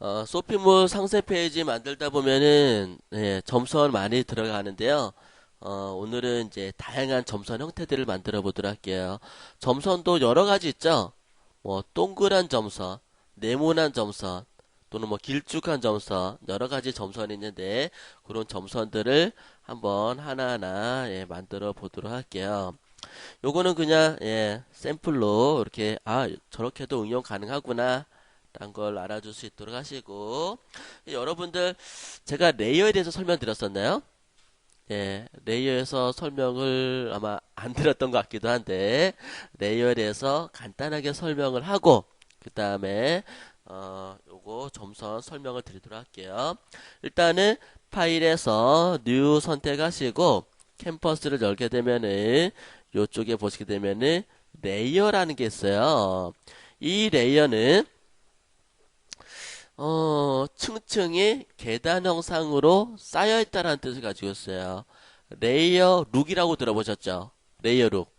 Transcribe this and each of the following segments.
어, 쇼핑몰 상세 페이지 만들다 보면은 예, 점선 많이 들어가는데요. 어, 오늘은 이제 다양한 점선 형태들을 만들어 보도록 할게요. 점선도 여러 가지 있죠. 뭐 동그란 점선, 네모난 점선, 또는 뭐 길쭉한 점선, 여러 가지 점선이 있는데 그런 점선들을 한번 하나하나 예, 만들어 보도록 할게요. 요거는 그냥 예, 샘플로 이렇게 아 저렇게도 응용 가능하구나 라는 걸 알아줄 수 있도록 하시고 예, 여러분들 제가 레이어에 대해서 설명드렸었나요? 예, 레이어에서 설명을 아마 안 드렸던 것 같기도 한데 레이어에 대해서 간단하게 설명을 하고 그 다음에 어, 요거 점선 설명을 드리도록 할게요. 일단은 파일에서 뉴 선택하시고 캠퍼스를 열게 되면은 요쪽에 보시게 되면은 레이어라는 게 있어요. 이 레이어는 어, 층층이 계단 형상으로 쌓여 있다라는 뜻을 가지고 있어요. 레이어 룩이라고 들어보셨죠? 레이어 룩.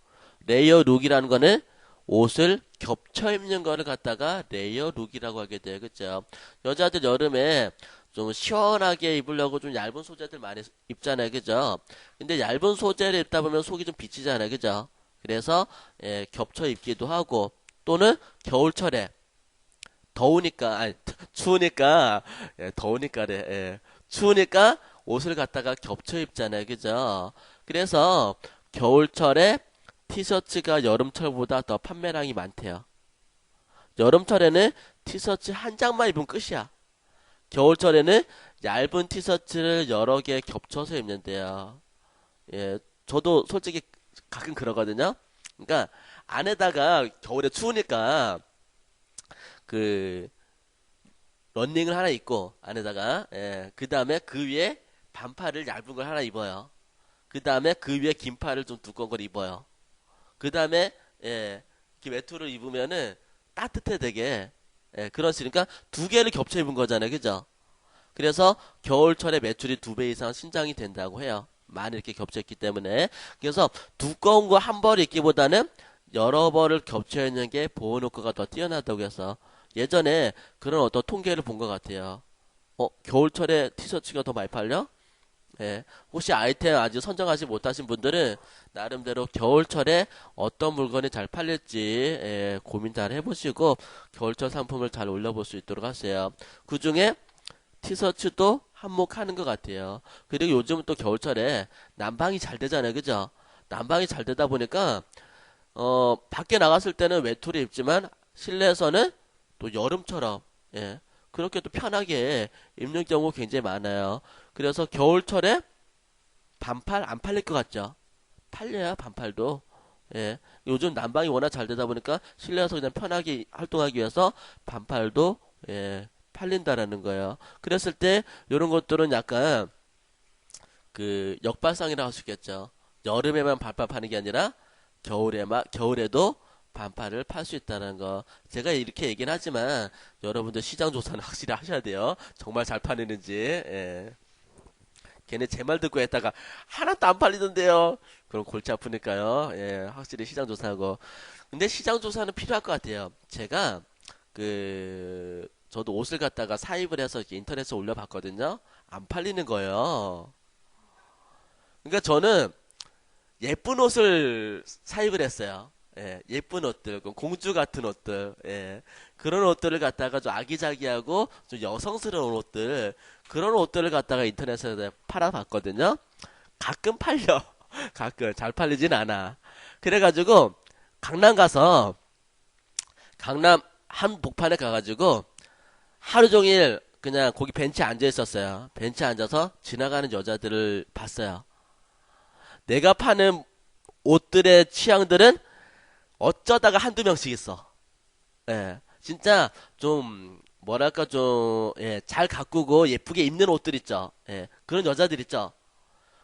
레이어 룩이라는 거는 옷을 겹쳐 입는 거를 갖다가 레이어 룩이라고 하게 돼요. 그죠? 여자들 여름에 좀 시원하게 입으려고 좀 얇은 소재들 많이 입잖아요. 그죠? 근데 얇은 소재를 입다 보면 속이 좀 비치잖아요. 그죠? 그래서 예, 겹쳐 입기도 하고 또는 겨울철에 더우니까 아니 추우니까 예, 더우니까래 예, 추우니까 옷을 갖다가 겹쳐 입잖아요. 그죠? 그래서 겨울철에 티셔츠가 여름철보다 더 판매량이 많대요. 여름철에는 티셔츠 한 장만 입으면 끝이야. 겨울철에는 얇은 티셔츠를 여러 개 겹쳐서 입는데요. 예 저도 솔직히 가끔 그러거든요. 그러니까 안에다가 겨울에 추우니까 그 런닝을 하나 입고 안에다가 예, 그 다음에 그 위에 반팔을 얇은 걸 하나 입어요. 그 다음에 그 위에 긴 팔을 좀 두꺼운 걸 입어요. 그 다음에 예, 이렇게 외투를 입으면은 따뜻해 되게 예, 그런 식이니까 두 개를 겹쳐 입은 거잖아요, 그죠? 그래서 겨울철에 매출이 두 배 이상 신장이 된다고 해요. 많이 이렇게 겹쳐 있기 때문에 그래서 두꺼운 거 한 벌 입기보다는 여러 벌을 겹쳐 있는 게 보온 효과가 더 뛰어나다고 해서 예전에 그런 어떤 통계를 본 것 같아요. 어, 겨울철에 티셔츠가 더 많이 팔려? 예. 혹시 아이템 아직 선정하지 못하신 분들은 나름대로 겨울철에 어떤 물건이 잘 팔릴지 예, 고민 잘 해보시고 겨울철 상품을 잘 올려볼 수 있도록 하세요. 그 중에 티셔츠도 한몫하는 것 같아요. 그리고 요즘은 또 겨울철에 난방이 잘 되잖아요, 그죠? 난방이 잘 되다 보니까 어 밖에 나갔을 때는 외투를 입지만 실내에서는 또 여름처럼 예, 그렇게 또 편하게 입는 경우 굉장히 많아요. 그래서 겨울철에 반팔 안 팔릴 것 같죠? 팔려야 반팔도. 예, 요즘 난방이 워낙 잘 되다 보니까 실내에서 그냥 편하게 활동하기 위해서 반팔도 예, 팔린다라는 거예요. 그랬을 때 이런 것들은 약간 그 역발상이라고 할 수 있겠죠. 여름에만 반팔 파는 게 아니라 겨울에만 겨울에도 반팔을 팔 수 있다는 거. 제가 이렇게 얘기는 하지만 여러분들 시장 조사는 확실히 하셔야 돼요. 정말 잘 팔리는지. 예. 걔네 제 말 듣고 했다가 하나도 안 팔리던데요. 그럼 골치 아프니까요. 예, 확실히 시장 조사하고. 근데 시장 조사는 필요할 것 같아요. 제가 그 저도 옷을 갖다가 사입을 해서 인터넷에 올려봤거든요. 안 팔리는 거예요. 그러니까 저는 예쁜 옷을 사입을 했어요. 예, 예쁜 옷들, 공주 같은 옷들, 예, 그런 옷들을 갖다가 좀 아기자기하고 좀 여성스러운 옷들, 그런 옷들을 갖다가 인터넷에 팔아봤거든요. 가끔 팔려. 가끔 잘 팔리진 않아. 그래가지고 강남 가서 강남 한 복판에 가가지고 하루 종일 그냥 거기 벤치에 앉아 있었어요. 벤치에 앉아서 지나가는 여자들을 봤어요. 내가 파는 옷들의 취향들은 어쩌다가 한두 명씩 있어. 예. 진짜 좀 뭐랄까 좀 예, 잘 가꾸고 예쁘게 입는 옷들 있죠. 예. 그런 여자들 있죠.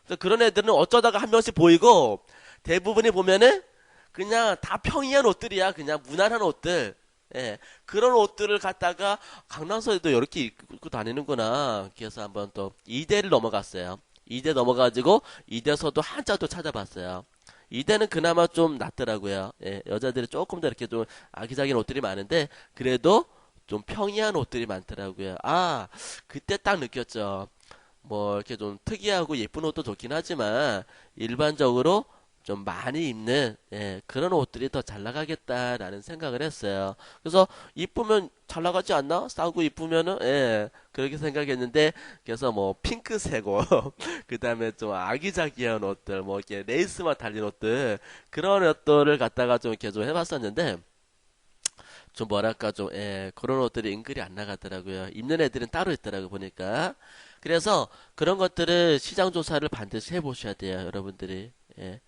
그래서 그런 애들은 어쩌다가 한 명씩 보이고 대부분이 보면은 그냥 다 평이한 옷들이야. 그냥 무난한 옷들. 예. 그런 옷들을 갖다가 강남서에도 이렇게 입고 다니는구나. 그래서 한번 또 이대를 넘어갔어요. 이대 넘어가지고 이대서도 한자 또 찾아봤어요. 이대는 그나마 좀 낫더라고요. 예, 여자들이 조금 더 이렇게 좀 아기자기한 옷들이 많은데 그래도 좀 평이한 옷들이 많더라고요. 아, 그때 딱 느꼈죠. 뭐, 이렇게 좀 특이하고 예쁜 옷도 좋긴 하지만, 일반적으로 좀 많이 입는, 예, 그런 옷들이 더 잘 나가겠다라는 생각을 했어요. 그래서, 이쁘면 잘 나가지 않나? 싸고 이쁘면은, 예, 그렇게 생각했는데, 그래서 뭐, 핑크색 옷, 그 다음에 좀 아기자기한 옷들, 뭐, 이렇게 레이스만 달린 옷들, 그런 옷들을 갖다가 좀좀 해봤었는데, 좀 뭐랄까 좀 예, 그런 옷들이 은근히 안 나가더라고요. 입는 애들은 따로 있더라고 보니까. 그래서 그런 것들을 시장 조사를 반드시 해보셔야 돼요, 여러분들이. 예.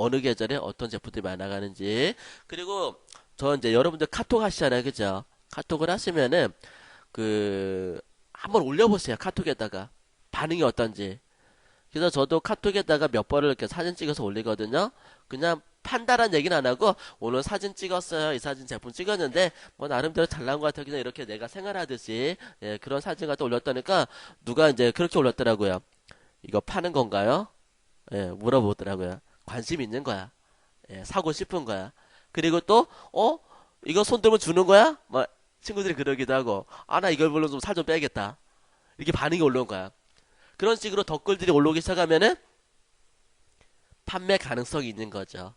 어느 계절에 어떤 제품들이 많이 나가는지. 그리고 저 이제 여러분들 카톡 하시잖아요, 그죠? 카톡을 하시면은 그 한번 올려보세요, 카톡에다가 반응이 어떤지. 그래서 저도 카톡에다가 몇 번을 이렇게 사진 찍어서 올리거든요. 그냥 판다란 얘기는 안 하고 오늘 사진 찍었어요. 이 사진 제품 찍었는데 뭐 나름대로 잘 나온 것 같아요. 그냥 이렇게 내가 생활하듯이 예, 그런 사진 갖다 올렸다니까 누가 이제 그렇게 올렸더라고요. 이거 파는 건가요? 예, 물어보더라고요. 관심 있는 거야. 예, 사고 싶은 거야. 그리고 또 어? 이거 손 들면 주는 거야? 막 친구들이 그러기도 하고 아 나 이걸 별로 좀 살 좀 빼야겠다. 이렇게 반응이 올라온 거야. 그런 식으로 댓글들이 올라오기 시작하면은 판매 가능성이 있는 거죠.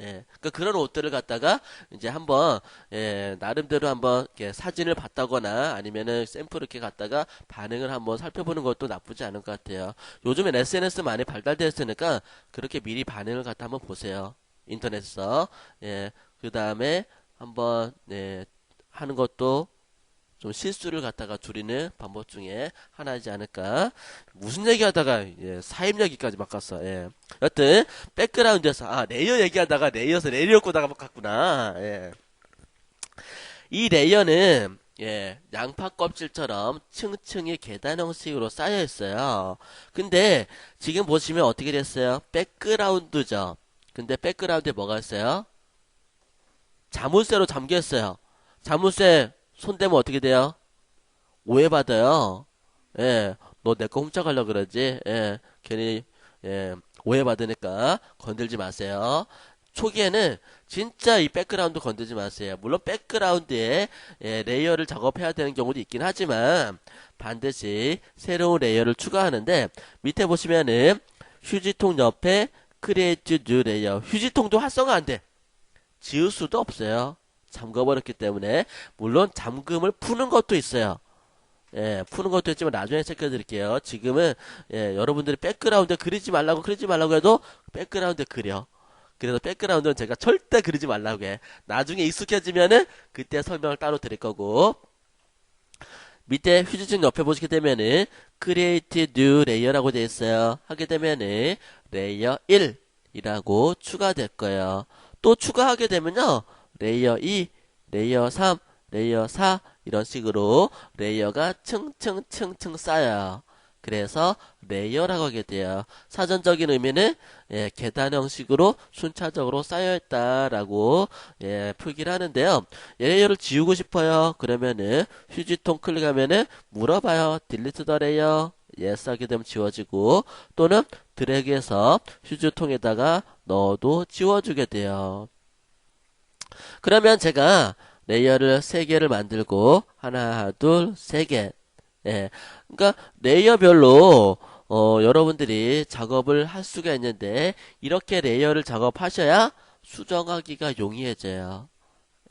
예, 그런 옷들을 갖다가 이제 한번 예, 나름대로 한번 이렇게 사진을 봤다거나 아니면은 샘플 이렇게 갖다가 반응을 한번 살펴보는 것도 나쁘지 않을 것 같아요. 요즘엔 SNS 많이 발달되어 있으니까 그렇게 미리 반응을 갖다 한번 보세요. 인터넷에서 예, 그 다음에 한번 예, 하는 것도 좀 실수를 갖다가 줄이는 방법 중에 하나이지 않을까. 무슨 얘기하다가 예, 사입 얘기까지 막 갔어. 예. 여튼 백그라운드에서 아 레이어 얘기하다가 레이어에서 레이어 꼬다가 막 갔구나. 예. 이 레이어는 예, 양파 껍질처럼 층층이 계단 형식으로 쌓여 있어요. 근데 지금 보시면 어떻게 됐어요? 백그라운드죠. 근데 백그라운드에 뭐가 있어요? 자물쇠로 잠겨 있어요. 자물쇠 손대면 어떻게 돼요? 오해받아요. 예, 너 내 거 훔쳐가려고 그러지? 예, 괜히, 예, 오해받으니까 건들지 마세요. 초기에는 진짜 이 백그라운드 건들지 마세요. 물론 백그라운드에 예, 레이어를 작업해야 되는 경우도 있긴 하지만 반드시 새로운 레이어를 추가하는데 밑에 보시면은 휴지통 옆에 크리에이트 뉴 레이어 휴지통도 활성화 안 돼. 지울 수도 없어요. 잠궈버렸기 때문에 물론 잠금을 푸는 것도 있어요. 예, 푸는 것도 있지만 나중에 체크해 드릴게요. 지금은 예, 여러분들이 백그라운드 그리지 말라고 그리지 말라고 해도 백그라운드 그려. 그래서 백그라운드는 제가 절대 그리지 말라고 해. 나중에 익숙해지면은 그때 설명을 따로 드릴 거고. 밑에 휴지증 옆에 보시게 되면은 Create New Layer라고 되어 있어요. 하게 되면은 레이어 1이라고 추가될 거예요. 또 추가하게 되면요. 레이어 2, 레이어 3, 레이어 4 이런 식으로 레이어가 층층층층 쌓여요. 그래서 레이어라고 하게 돼요. 사전적인 의미는 예, 계단 형식으로 순차적으로 쌓여있다라고 예, 표기를 하는데요. 레이어를 지우고 싶어요. 그러면은 휴지통 클릭하면은 물어봐요. 딜리트 더 레이어 예스 하게 되면 지워지고 또는 드래그해서 휴지통에다가 넣어도 지워주게 돼요. 그러면 제가 레이어를 세 개를 만들고 하나, 둘, 세 개. 예. 그러니까 레이어별로 어, 여러분들이 작업을 할 수가 있는데 이렇게 레이어를 작업하셔야 수정하기가 용이해져요.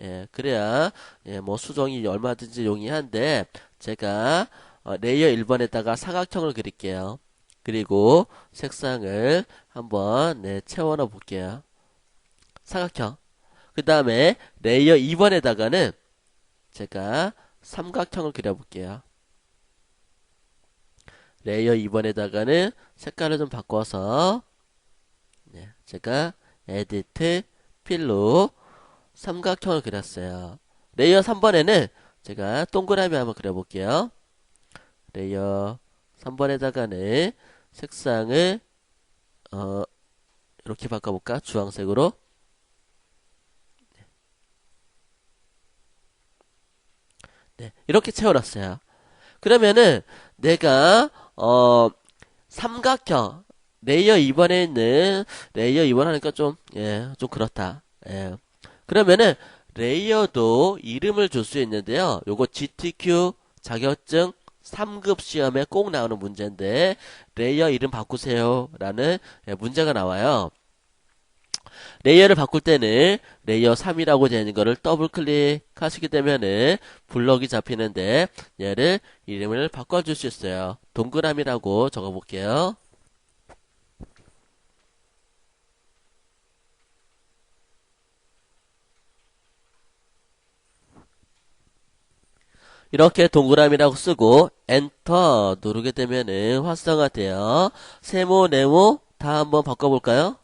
예, 그래야 예, 뭐 수정이 얼마든지 용이한데 제가 어, 레이어 1번에다가 사각형을 그릴게요. 그리고 색상을 한번 네, 채워 넣어 볼게요. 사각형. 그 다음에 레이어 2번에다가는 제가 삼각형을 그려볼게요. 레이어 2번에다가는 색깔을 좀 바꿔서 네, 제가 에디트 필로 삼각형을 그렸어요. 레이어 3번에는 제가 동그라미 한번 그려볼게요. 레이어 3번에다가는 색상을 어, 이렇게 바꿔볼까? 주황색으로 네, 이렇게 채워놨어요. 그러면은 내가 어 삼각형 레이어 2번에 있는 레이어 2번 하니까 좀 예, 좀 그렇다. 예. 그러면은 레이어도 이름을 줄 수 있는데요. 요거 GTQ 자격증 3급 시험에 꼭 나오는 문제인데 레이어 이름 바꾸세요 라는 예, 문제가 나와요. 레이어를 바꿀 때는 레이어 3이라고 되는 거를 더블 클릭하시게 되면은 블럭이 잡히는데 얘를 이름을 바꿔줄 수 있어요. 동그라미라고 적어볼게요. 이렇게 동그라미라고 쓰고 엔터 누르게 되면은 활성화돼요. 세모, 네모 다 한번 바꿔볼까요?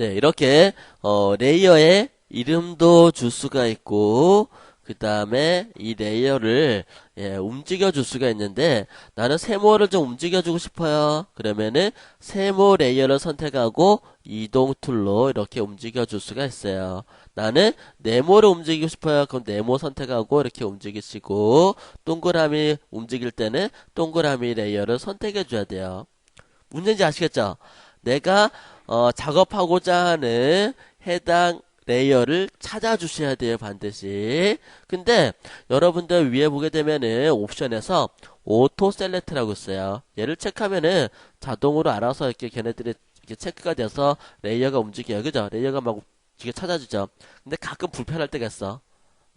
네, 이렇게 어, 레이어에 이름도 줄 수가 있고 그 다음에 이 레이어를 예, 움직여 줄 수가 있는데 나는 세모를 좀 움직여 주고 싶어요. 그러면은 세모 레이어를 선택하고 이동 툴로 이렇게 움직여 줄 수가 있어요. 나는 네모를 움직이고 싶어요. 그럼 네모 선택하고 이렇게 움직이시고 동그라미 움직일 때는 동그라미 레이어를 선택해 줘야 돼요. 문제인지 아시겠죠? 내가 어, 작업하고자 하는 해당 레이어를 찾아주셔야 돼요, 반드시. 근데 여러분들 위에 보게 되면은 옵션에서 오토 셀렉트라고 있어요. 얘를 체크하면은 자동으로 알아서 이렇게 걔네들이 이렇게 체크가 돼서 레이어가 움직여요. 그죠? 레이어가 막 이게 찾아주죠. 근데 가끔 불편할 때가 있어.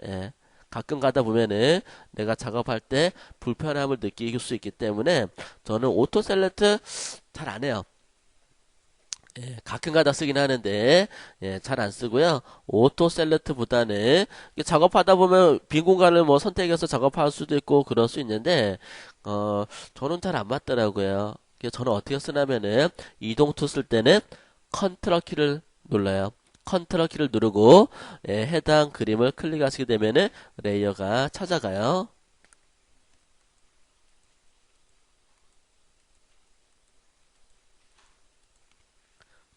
예. 가끔 가다 보면은 내가 작업할 때 불편함을 느낄 수 있기 때문에 저는 오토 셀렉트 잘 안 해요. 예, 가끔가다 쓰긴 하는데 예, 잘 안 쓰고요. 오토 셀렉트보다는 작업하다 보면 빈 공간을 뭐 선택해서 작업할 수도 있고 그럴 수 있는데 어 저는 잘 안 맞더라고요. 저는 어떻게 쓰냐면은 이동 투 쓸 때는 컨트롤 키를 눌러요. 컨트롤 키를 누르고 예, 해당 그림을 클릭하시게 되면은 레이어가 찾아가요.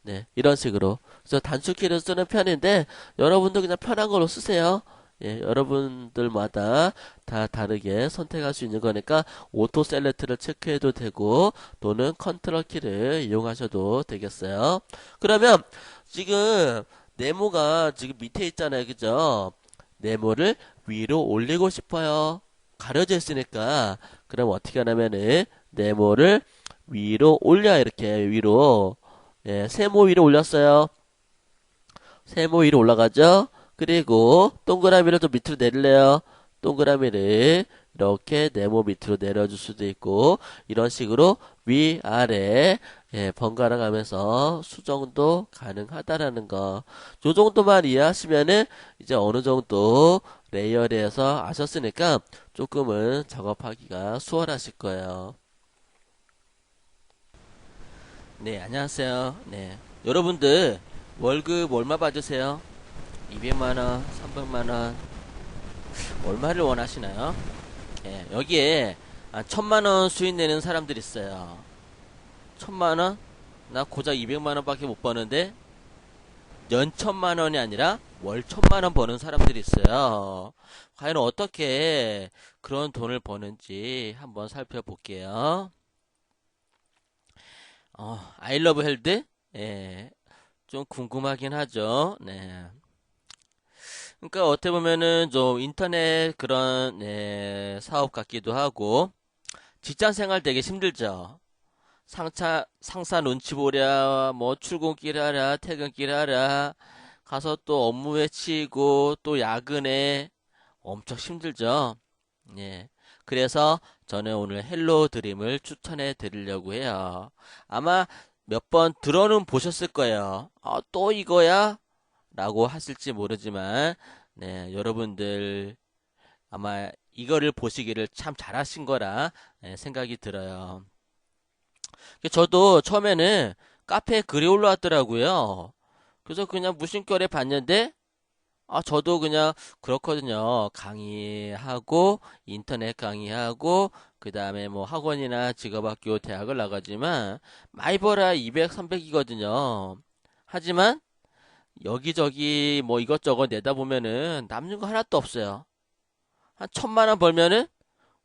네, 이런 식으로. 그래서 단축키를 쓰는 편인데, 여러분도 그냥 편한 걸로 쓰세요. 예, 여러분들마다 다 다르게 선택할 수 있는 거니까, 오토 셀렉트를 체크해도 되고, 또는 컨트롤 키를 이용하셔도 되겠어요. 그러면, 지금, 네모가 지금 밑에 있잖아요. 그죠? 네모를 위로 올리고 싶어요. 가려져 있으니까, 그럼 어떻게 하냐면은, 네모를 위로 올려, 이렇게, 위로. 예, 세모 위로 올렸어요. 세모 위로 올라가죠? 그리고 동그라미를 좀 밑으로 내릴래요. 동그라미를 이렇게 네모 밑으로 내려줄 수도 있고 이런 식으로 위아래 예, 번갈아 가면서 수정도 가능하다라는 거. 요 정도만 이해하시면은 이제 어느 정도 레이어에 대해서 아셨으니까 조금은 작업하기가 수월하실 거예요. 네, 안녕하세요. 네. 여러분들, 월급 얼마 받으세요? 200만원, 300만원, 얼마를 원하시나요? 예, 여기에, 아, 천만원 수익 내는 사람들 있어요. 천만원? 나 고작 200만원 밖에 못 버는데, 연 천만원이 아니라 월 천만원 버는 사람들이 있어요. 과연 어떻게 그런 돈을 버는지 한번 살펴볼게요. 어, 아이러브 헬드? 예, 좀 궁금하긴 하죠. 네. 그러니까 어떻게 보면은 좀 인터넷 그런 네, 사업 같기도 하고 직장 생활 되게 힘들죠. 상차 상사 눈치 보랴, 뭐 출근길 하랴, 퇴근길 하랴, 가서 또 업무 외치고 또 야근에 엄청 힘들죠. 예. 그래서 저는 오늘 헬로 드림을 추천해 드리려고 해요. 아마 몇 번 들어는 보셨을 거예요. 아, 또 이거야? 라고 하실지 모르지만, 네, 여러분들 아마 이거를 보시기를 참 잘하신 거라 네, 생각이 들어요. 저도 처음에는 카페에 글이 올라왔더라고요. 그래서 그냥 무심결에 봤는데, 아, 저도 그냥 그렇거든요. 강의하고, 인터넷 강의하고, 그 다음에 뭐 학원이나 직업학교, 대학을 나가지만, 벌어야 200, 300이거든요. 하지만, 여기저기 뭐 이것저것 내다 보면은 남는 거 하나도 없어요. 한 천만 원 벌면은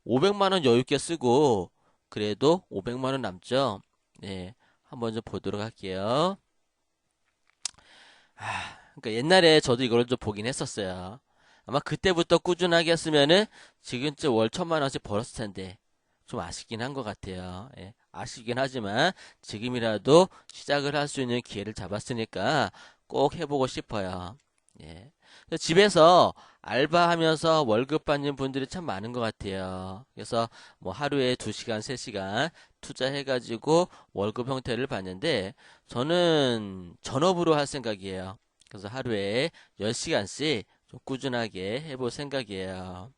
500만 원 여유 있게 쓰고 그래도 500만 원 남죠. 네. 한번 좀 보도록 할게요. 아, 그러니까 옛날에 저도 이걸 좀 보긴 했었어요. 아마 그때부터 꾸준하게 했으면은 지금쯤 월 천만 원씩 벌었을 텐데 좀 아쉽긴 한 것 같아요. 예, 아쉽긴 하지만 지금이라도 시작을 할 수 있는 기회를 잡았으니까 꼭 해보고 싶어요. 예. 집에서 알바하면서 월급 받는 분들이 참 많은 것 같아요. 그래서 뭐 하루에 2시간, 3시간 투자해가지고 월급 형태를 받는데 저는 전업으로 할 생각이에요. 그래서 하루에 10시간씩 좀 꾸준하게 해볼 생각이에요.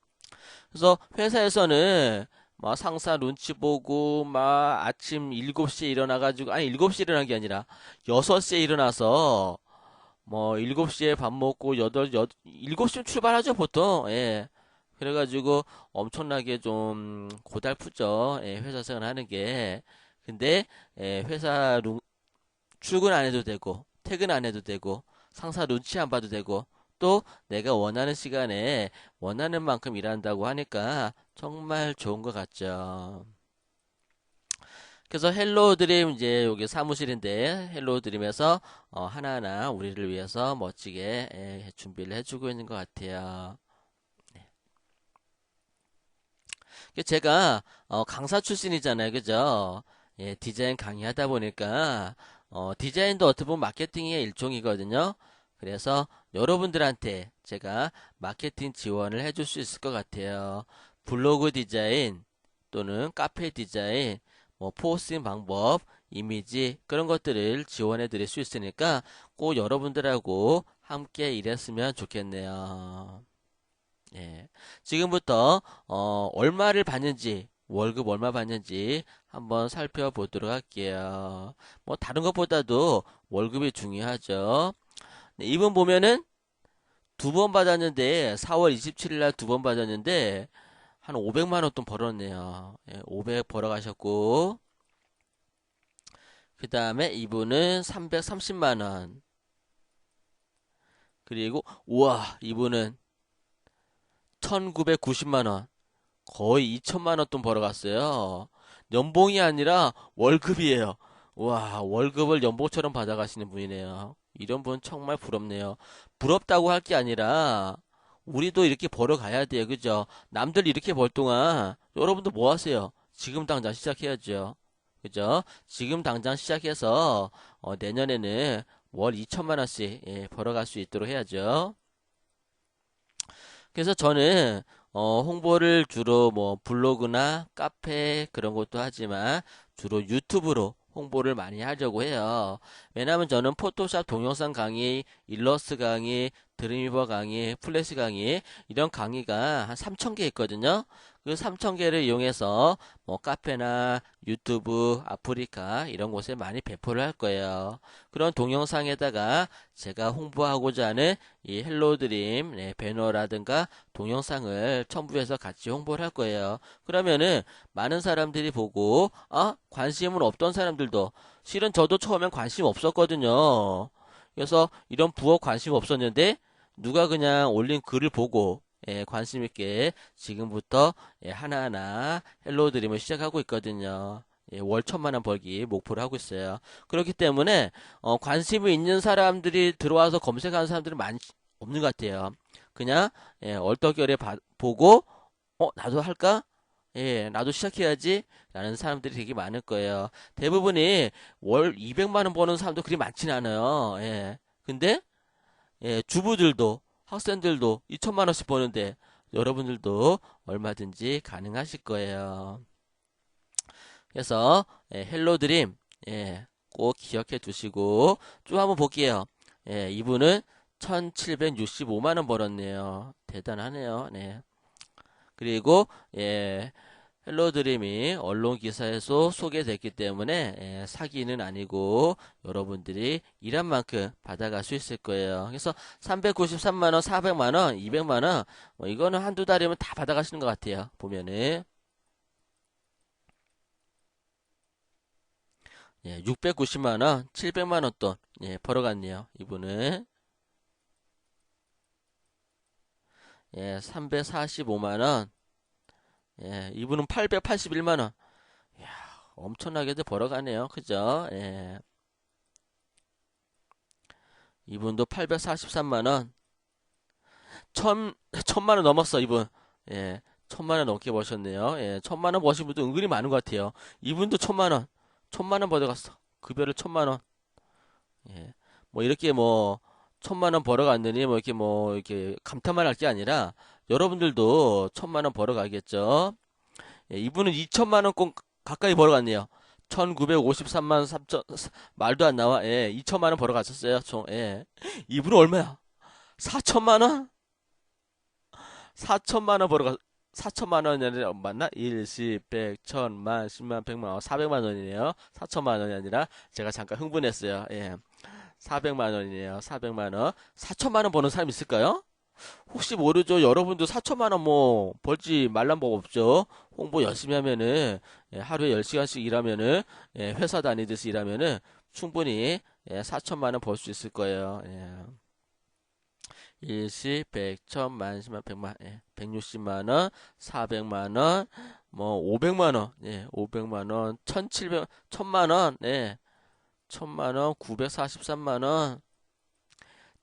그래서 회사에서는 막 상사 눈치 보고 막 아침 7시에 일어나 가지고 아니 7시에 일어난 게 아니라 6시에 일어나서 뭐 7시에 밥 먹고 8, 7시면 출발하죠 보통. 예. 그래 가지고 엄청나게 좀 고달프죠. 예, 회사 생활 하는 게. 근데 예, 회사 루, 출근 안 해도 되고 퇴근 안 해도 되고 상사 눈치 안 봐도 되고 또 내가 원하는 시간에 원하는 만큼 일한다고 하니까 정말 좋은 것 같죠. 그래서 헬로 드림 이제 여기 사무실인데 헬로 드림에서 어, 하나하나 우리를 위해서 멋지게 예, 준비를 해주고 있는 것 같아요. 네. 제가 어, 강사 출신이잖아요, 그죠? 예, 디자인 강의하다 보니까 어, 디자인도 어떻게 보면 마케팅의 일종이거든요. 그래서 여러분들한테 제가 마케팅 지원을 해줄 수 있을 것 같아요. 블로그 디자인 또는 카페 디자인, 뭐 포스팅 방법, 이미지 그런 것들을 지원해 드릴 수 있으니까 꼭 여러분들하고 함께 일했으면 좋겠네요. 예. 지금부터 어, 얼마를 받는지 월급 얼마 받는지 한번 살펴보도록 할게요. 뭐 다른 것보다도 월급이 중요하죠. 네, 이분 보면은 두 번 받았는데 4월 27일 날 두 번 받았는데 한 500만 원 돈 벌었네요. 예, 500 벌어가셨고 그 다음에 이분은 330만 원 그리고 우와 이분은 1990만 원 거의 2천만 원 돈 벌어갔어요. 연봉이 아니라 월급이에요. 와 월급을 연봉처럼 받아가시는 분이네요. 이런 분 정말 부럽네요. 부럽다고 할 게 아니라 우리도 이렇게 벌어가야 돼요. 그죠? 남들 이렇게 벌 동안 여러분도 뭐 하세요? 지금 당장 시작해야죠. 그죠? 지금 당장 시작해서 어, 내년에는 월 2천만 원씩 예, 벌어갈 수 있도록 해야죠. 그래서 저는 어, 홍보를 주로 뭐 블로그나 카페 그런 것도 하지만 주로 유튜브로 홍보를 많이 하려고 해요. 왜냐하면 저는 포토샵 동영상 강의, 일러스트 강의, 드림위버 강의, 플래시 강의 이런 강의가 한 3,000개 있거든요. 그 3,000개를 이용해서 뭐 카페나 유튜브, 아프리카 이런 곳에 많이 배포를 할 거예요. 그런 동영상에다가 제가 홍보하고자 하는 이 헬로 드림 네, 배너라든가 동영상을 첨부해서 같이 홍보를 할 거예요. 그러면은 많은 사람들이 보고 아 관심은 없던 사람들도 실은 저도 처음엔 관심 없었거든요. 그래서 이런 부업 관심 없었는데 누가 그냥 올린 글을 보고 예, 관심 있게 지금부터 예, 하나하나 헬로 드림을 시작하고 있거든요. 예, 월 천만 원 벌기 목표를 하고 있어요. 그렇기 때문에 어, 관심이 있는 사람들이 들어와서 검색하는 사람들은 많이 없는 것 같아요. 그냥 예, 얼떨결에 바, 보고 어 나도 할까? 예, 나도 시작해야지. 라는 사람들이 되게 많을 거예요. 대부분이 월 200만 원 버는 사람도 그리 많지는 않아요. 예. 근데, 예, 주부들도, 학생들도 2천만 원씩 버는데, 여러분들도 얼마든지 가능하실 거예요. 그래서, 예, 헬로 드림, 예, 꼭 기억해 두시고, 쭉 한번 볼게요. 예, 이분은 1765만원 벌었네요. 대단하네요. 네. 그리고 예 헬로드림이 언론 기사에서 소개됐기 때문에 예, 사기는 아니고 여러분들이 일한 만큼 받아갈 수 있을 거예요. 그래서 393만원, 400만원, 200만원 뭐 이거는 한두 달이면 다 받아가시는 것 같아요. 보면은 예, 690만원, 700만원 돈 예, 벌어갔네요. 이분은 예, 345만원. 예, 이분은 881만원. 이야, 엄청나게도 벌어가네요. 그죠? 예. 이분도 843만원. 천, 천만원 넘었어, 이분. 예, 천만원 넘게 버셨네요. 예, 천만원 버신 분도 은근히 많은 것 같아요. 이분도 천만원. 천만원 벌어갔어. 급여를 천만원. 예, 뭐, 이렇게 뭐, 천만원 벌어갔느니, 뭐, 이렇게 뭐, 이렇게 감탄만 할 게 아니라, 여러분들도 천만 원 벌어가겠죠. 예, 이분은 2천만원 꼭 가까이 벌어갔네요. 1953만 3천, 말도 안 나와. 예, 2천만 원 벌어갔었어요. 총, 예. 이분은 얼마야? 4천만 원? 4천만 원 벌어가, 4천만 원이 아니라, 맞나? 1, 10, 100, 1000만, 10만, 100만, 400만 원이네요. 4천만 원이 아니라, 제가 잠깐 흥분했어요. 예. 400만 원이네요. 400만 원. 4천만 원 버는 사람 있을까요? 혹시 모르죠. 여러분도 4천만 원 뭐 벌지 말란 법 없죠. 홍보 열심히 하면은 예, 하루에 10시간씩 일하면은 예, 회사 다니듯이 일하면은 충분히 예, 4천만 원 벌 수 있을 거예요. 예. 일시, 백, 천, 만, 십만, 백만, 예, 160만 원, 400만 원, 뭐 500만 원, 예, 500만 원, 1,700, 1,000만 원, 예, 1,000만 원, 943만 원,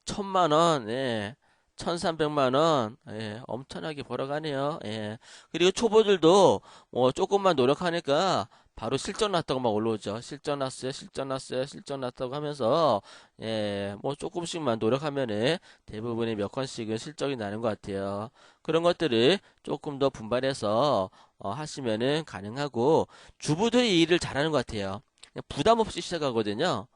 1,000만 원, 예. 1300만 원, 예, 엄청나게 벌어가네요. 예. 그리고 초보들도 뭐 조금만 노력하니까 바로 실전 났다고 막 올라오죠. 실전 났어요, 실전 났어요, 실전 났다고 하면서, 예, 뭐 조금씩만 노력하면은 대부분의 몇 건씩은 실적이 나는 것 같아요. 그런 것들을 조금 더 분발해서 어, 하시면은 가능하고, 주부들이 이 일을 잘하는 것 같아요. 부담 없이 시작하거든요.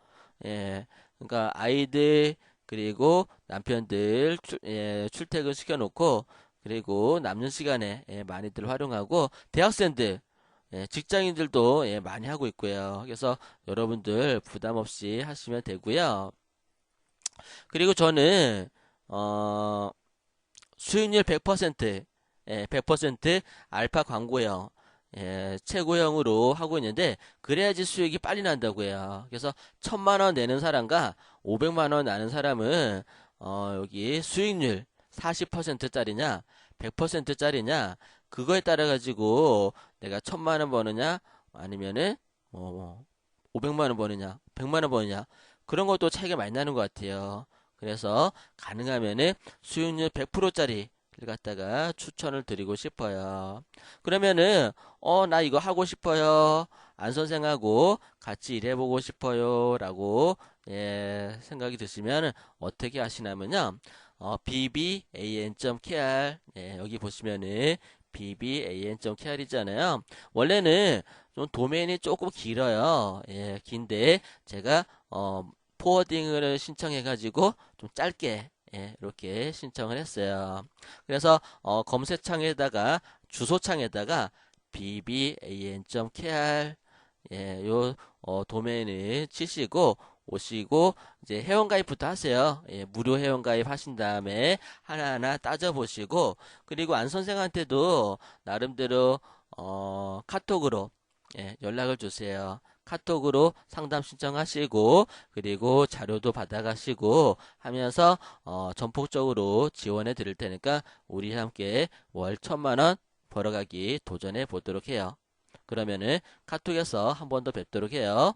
예, 그러니까 아이들, 그리고 남편들 출, 예, 출퇴근 시켜놓고 그리고 남는 시간에 예, 많이들 활용하고 대학생들 예, 직장인들도 예, 많이 하고 있고요. 그래서 여러분들 부담 없이 하시면 되고요. 그리고 저는 어, 수익률 100% 예, 100% 알파 광고요. 예, 최고형으로 하고 있는데 그래야지 수익이 빨리 난다고 해요. 그래서 천만 원 내는 사람과 500만 원 나는 사람은 어, 여기 수익률 40%짜리냐 100%짜리냐 그거에 따라 가지고 내가 천만 원 버느냐 아니면은 뭐 500만 원 버느냐 100만 원 버느냐 그런 것도 차이가 많이 나는 것 같아요. 그래서 가능하면은 수익률 100%짜리 를 갖다가 추천을 드리고 싶어요. 그러면은 어 나 이거 하고 싶어요. 안 선생하고 같이 일해보고 싶어요. 라고 예, 생각이 드시면 어떻게 하시냐면요. 어, bban.kr 예, 여기 보시면은 bban.kr이잖아요. 원래는 좀 도메인이 조금 길어요. 예, 긴데 제가 어, 포워딩을 신청해 가지고 좀 짧게 예, 이렇게 신청을 했어요. 그래서 어, 검색창에다가 주소창에다가 bban.kr 예, 요 어, 도메인을 치시고 오시고 이제 회원가입부터 하세요. 예, 무료 회원가입 하신 다음에 하나하나 따져보시고 그리고 안 선생한테도 나름대로 어, 카톡으로 예, 연락을 주세요. 카톡으로 상담 신청하시고 그리고 자료도 받아가시고 하면서 어, 전폭적으로 지원해 드릴 테니까 우리 함께 월 천만 원 벌어가기 도전해 보도록 해요. 그러면은 카톡에서 한 번 더 뵙도록 해요.